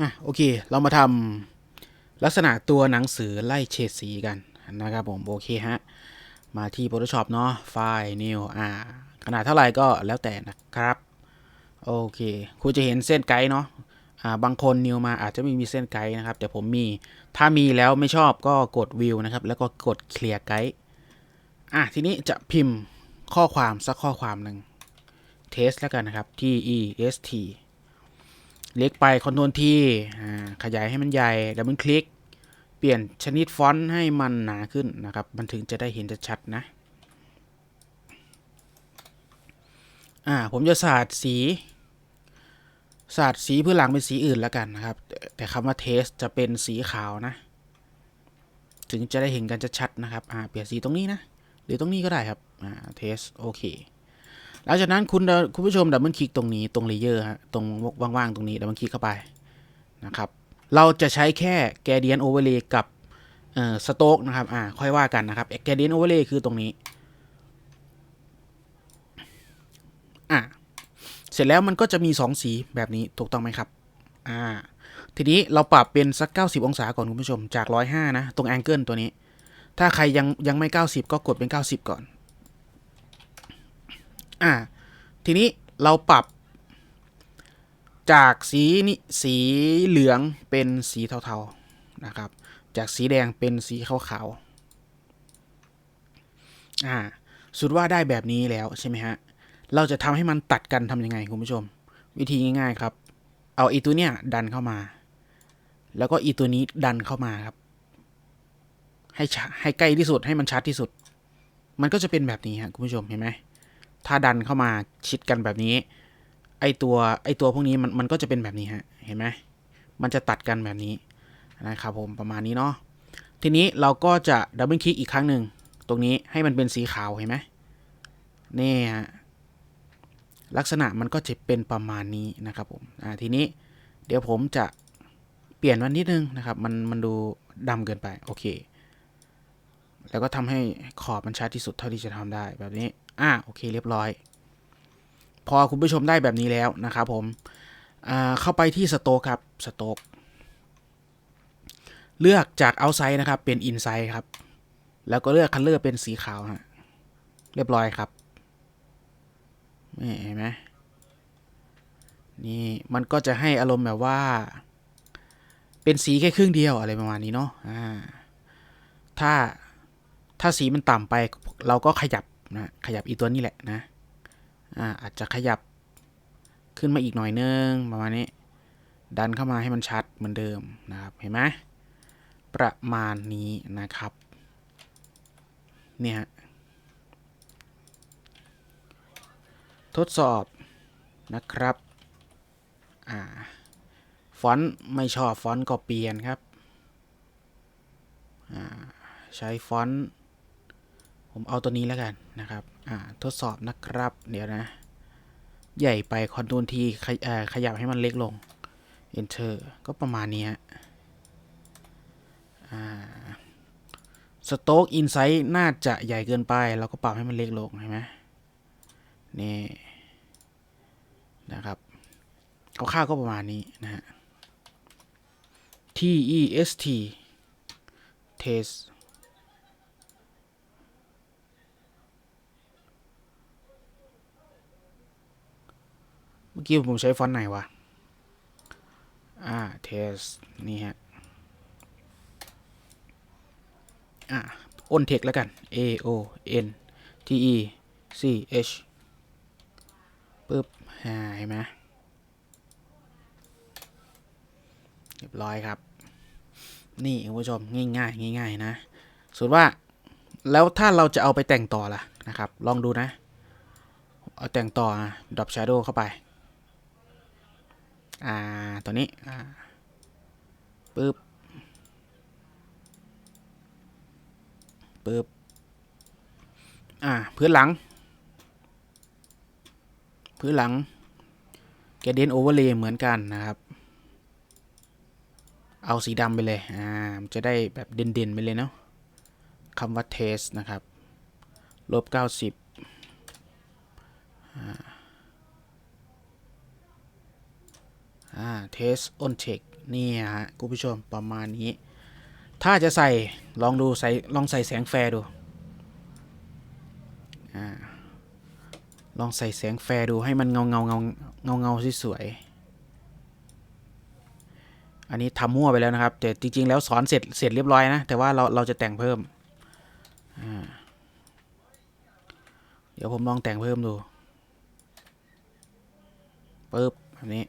อะโอเค เรามาทำลักษณะตัวหนังสือไล่เฉดสีกันนะครับผมโอเคฮะ มาที่ Photoshop เนาะไฟล์ New อ่าขนาดเท่าไหร่ก็แล้วแต่นะครับโอเคคุณจะเห็นเส้นไกด์เนาะอ่าบางคนนิวมาอาจจะไม่มีเส้นไกด์นะครับ แต่ผมมีถ้ามีแล้วไม่ชอบก็กดวิวนะครับ แล้วก็กดเคลียร์ไกด์อะทีนี้จะพิมพ์ข้อความสักข้อความหนึ่งเทสแล้วกันนะครับ T E S T เล็กไปคอนโทรลทีขยายให้มันใหญ่ดับเบิลคลิก เปลี่ยนชนิดฟอนต์ให้มันหนาขึ้นนะครับ มันถึงจะได้เห็นชัดๆนะ อ่า ผมจะสาดสีสาดสีพื้นหลังเป็นสีอื่นแล้วกันนะครับ แต่แต่คำว่าเทสจะเป็นสีขาวนะ ถึงจะได้เห็นกันชัดๆนะครับ อ่า เปลี่ยนสีตรงนี้นะ หรือตรงนี้ก็ได้ครับ อ่า เทส โอเค หลังจากนั้นคุณคุณผู้ชมดับเบิลคลิกตรงนี้ตรงเลเยอร์ฮะตรงว่างๆตรงนี้ดับเบิลคลิกเข้าไปนะครับ เราจะใช้แค่แกเดียนโอเวอร์เลย์กับเอ่อสโต๊กนะครับอ่าค่อยว่ากันนะครับแกเดียนโอเวอร์เลย์คือตรงนี้อ่าเสร็จแล้วมันก็จะมี 2 สีแบบนี้ถูกต้องไหมครับอ่าทีนี้เราปรับเป็นสัก 90 องศาก่อนคุณผู้ชมจาก 105 นะ ตรงแองเกิลตัวนี้ ถ้าใครยังยังไม่ 90 ก็กดเป็น 90 ก่อน อ่า ทีนี้เราปรับ จากสีนี้สีเหลืองเป็นสีเทาๆนะครับ จากสีแดงเป็นสีขาวๆ อ่า สุดว่าได้แบบนี้แล้วใช่ไหมฮะ เราจะทำให้มันตัดกันทำยังไงคุณผู้ชม วิธีง่ายๆครับ เอาอีตัวเนี้ยดันเข้ามา แล้วก็อีตัวนี้ดันเข้ามาครับ ให้ให้ใกล้ที่สุดให้มันชัดที่สุด มันก็จะเป็นแบบนี้ฮะคุณผู้ชมเห็นไหม ถ้าดันเข้ามาชิดกันแบบนี้ ไอตัวไอตัวพวกนี้มันมันก็จะเป็นแบบนี้ฮะ เห็นไหมมันจะตัดกันแบบนี้นะครับผมประมาณนี้เนาะ ทีนี้เราก็จะดับเบิลคลิกอีกครั้งหนึ่งตรงนี้ให้มันเป็นสีขาวเห็นไหมนี่ฮะลักษณะมันก็จะเป็นประมาณนี้นะครับผมอ่าทีนี้เดี๋ยวผมจะเปลี่ยนวันนิดนึงนะครับ มันมันดูดำเกินไปโอเค แล้วก็ทำให้ขอบมันชัดที่สุดเท่าที่จะทำได้แบบนี้ อ่าโอเคเรียบร้อย พอคุณผู้ชมได้แบบนี้แล้วนะครับผมเข้าไปที่สโต๊กครับสโต๊กเลือกจาก outside นะครับ เป็น inside ครับ แล้วก็เลือก color เป็นสีขาวฮะเรียบร้อยครับนี่เห็นไหมนี่มันก็จะให้อารมณ์แบบว่า เป็นสีแค่ครึ่งเดียวอะไรประมาณนี้เนาะอ่าถ้า ถ้าสีมันต่ำไปเราก็ขยับนะขยับอีตัวนี้แหละนะอ่าอาจจะขยับขึ้นมาอีกหน่อยนึงประมาณนี้ ดันเข้ามาให้มันชัดเหมือนเดิมนะครับเห็นไหมประมาณนี้นะครับเนี่ยทดสอบนะครับอ่าฟอนต์ไม่ชอบฟอนต์ก็เปลี่ยนครับอ่าใช้ฟอนต์ ผมเอาตัวนี้แล้วกันนะครับ อ่า ทดสอบนะครับ เดี๋ยวนะ ใหญ่ไปคอนโทรลทีขยขยับให้มันเล็กลง enter ก็ประมาณนี้อ่าสโต๊กอินไซต์น่าจะใหญ่เกินไป เราก็ปรับให้มันเล็กลงเห็นไหมนี่นะครับคร่าวก็ประมาณนี้นะฮะ T E S T test มื่อกี้ผมใช้ฟอนต์ไหนวะ อ่า test นี่ฮะ อ่า on text แล้วกัน A O N T E C H ปึ๊บอ่าเห็นไหมเรียบร้อยครับ นี่คุณผู้ชมง่ายๆง่ายๆนะส่วนว่าแล้วถ้าเราจะเอาไปแต่งต่อล่ะนะครับ ลองดูนะ เอาแต่งต่อดับ shadow เข้าไป อ่า ตัวนี้ อ่าปึ๊บปึ๊บอ่า พื้นหลัง พื้นหลังแกเดนโอเวอร์เลย์เหมือนกันนะครับ เอาสีดำไปเลย อ่า มันจะได้แบบเด่นๆไปเลยเนาะคำว่าเทสนะครับ ลบ 90อ่าเทส ออนเทคนี่ฮะคุณผู้ชมประมาณนี้ ถ้าจะใส่ลองดูใส่ลองใส่แสงแฟร์ดูอ่าลองใส่แสงแฟร์ดูให้มันเงาเงาเงาเงาเงาสวยๆอันนี้ทำมั่วไปแล้วนะครับ แต่จริง ๆ แล้วสอนเสร็จเสร็จเรียบร้อยนะ แต่ว่าเราเราจะแต่งเพิ่ม เดี๋ยวผมลองแต่งเพิ่มดูปึ๊บแบบนี้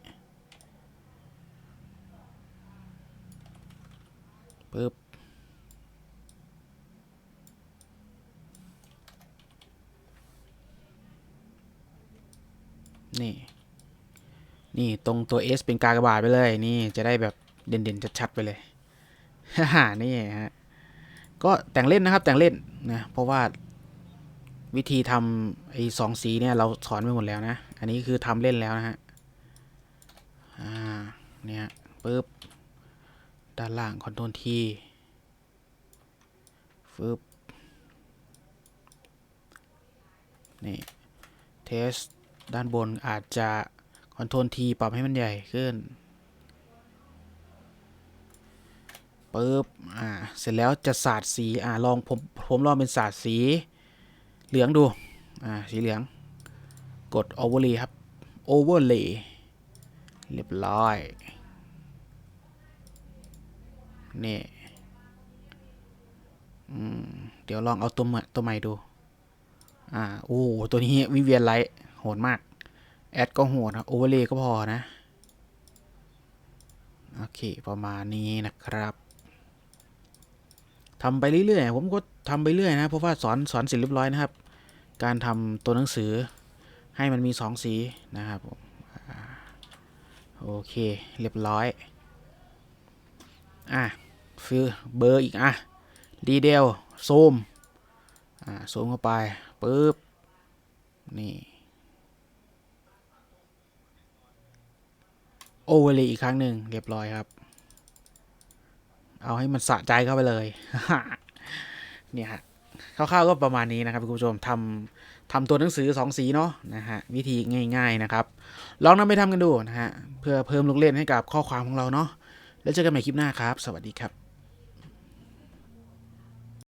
ปึ๊บนี่ นี่ตรงตัว S เป็นกากบาทไปเลย นี่จะได้แบบเด่นๆชัดๆไปเลยฮ่านี่ฮะ ก็แต่งเล่นนะครับแต่งเล่นนะ เพราะว่าวิธีทำไอ้สองสีเนี่ยเราสอนไปหมดแล้วนะ อันนี้คือทำเล่นแล้วนะฮะ อ่า เนี่ยปึ๊บ ด้านล่างคอนโทรลทีฟึบนี่เทสด้านบนอาจจะคอนโทรลทีปรับให้มันใหญ่ขึ้นปึ๊บอ่า เสร็จแล้วจะสาดสี อ่า ลองผม ผมลองเป็นสาดสีเหลืองดู อ่า สีเหลือง กด overlay ครับ overlay เรียบร้อย นี่เดี๋ยวลองเอาตัวใหม่ตัวใหม่ดู อ่า โอ้ ตัวนี้วิเวียนไลท์โหดมาก แอดก็โหดนะโอเวอร์เลก็พอนะ โอเค ประมาณนี้นะครับทำไปเรื่อยๆ ผมก็ทำไปเรื่อยนะ เพราะว่าสอนสอนเสร็จเรียบร้อยนะครับ การทำตัวหนังสือให้มันมีสองสีนะครับผมโอเค เรียบร้อย อะ ฟิลเบอร์อีกอะดีเดลซูมอ่าซูมเข้าไปปึ๊บนี่โอเวอร์เลยอีกครั้งหนึ่งเรียบร้อยครับ เอาให้มันสะใจเข้าไปเลยเนี่ยฮะคร่าวๆก็ประมาณนี้นะครับคุณผู้ชมทำทำตัวหนังสือสองสีเนาะนะฮะวิธีง่าย ๆนะครับ ลองนำไปทำกันดูนะฮะเพื่อเพิ่มลูกเล่นให้กับข้อความของเราเนาะแล้วเจอกันใหม่คลิปหน้าครับ สวัสดีครับ